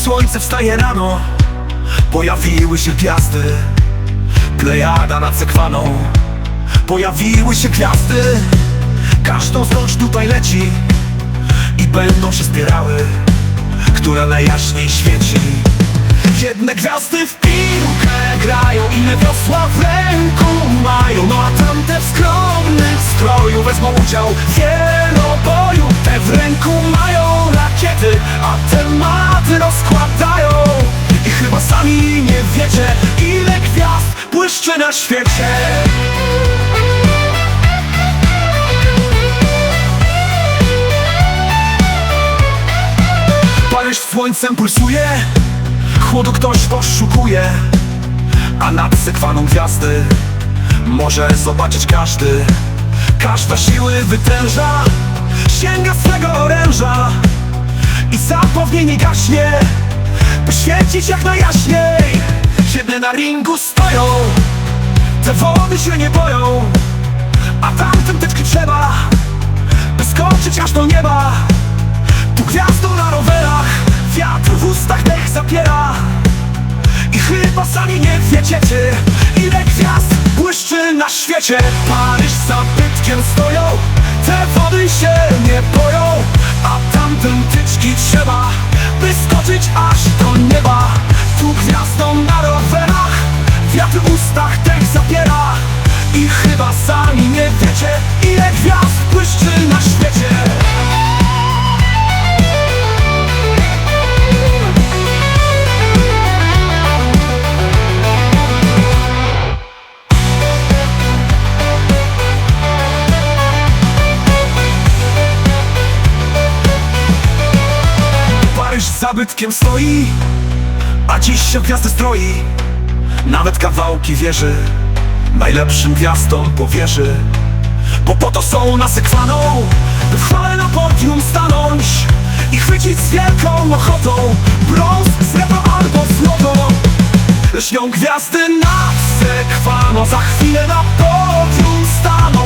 słońce wstaje rano. Pojawiły się gwiazdy Plejada nad sekwaną. Pojawiły się gwiazdy Każdą z rąk tutaj leci. I będą się zbierały Która najjaśniej świeci. Jedne gwiazdy w piłkę grają Inne wiosła w ręku mają. No a tamte w skromnym stroju Wezmą udział w na świecie. Paryż słońcem pulsuje Chłodu ktoś poszukuje A nad sekwaną gwiazdy Może zobaczyć każdy. Każda siły wytęża Sięga swego oręża I zapomnienie gaśnie By świecić jak najjaśniej. Jedne na ringu stoją Te wody się nie boją A tamtym tyczki trzeba By skoczyć aż do nieba. Tu gwiazdą na rowerach Wiatr w ustach dech zapiera. I chyba sami nie wiecie Ile gwiazd błyszczy na świecie. Paryż za bytkiem stoją Te wody się nie boją A tamtym tyczki trzeba By skoczyć aż do nieba. Tu gwiazdą na rowerach Wiatr w ustach dech zabytkiem stoi A dziś się gwiazdy stroi. Nawet kawałki wieży Najlepszym gwiazdom powierzy. Bo po to są nasekwaną By w chwale na podium stanąć I chwycić z wielką ochotą Brąz, srebro albo złoto Lśnią gwiazdy nad sekwano Za chwilę na podium staną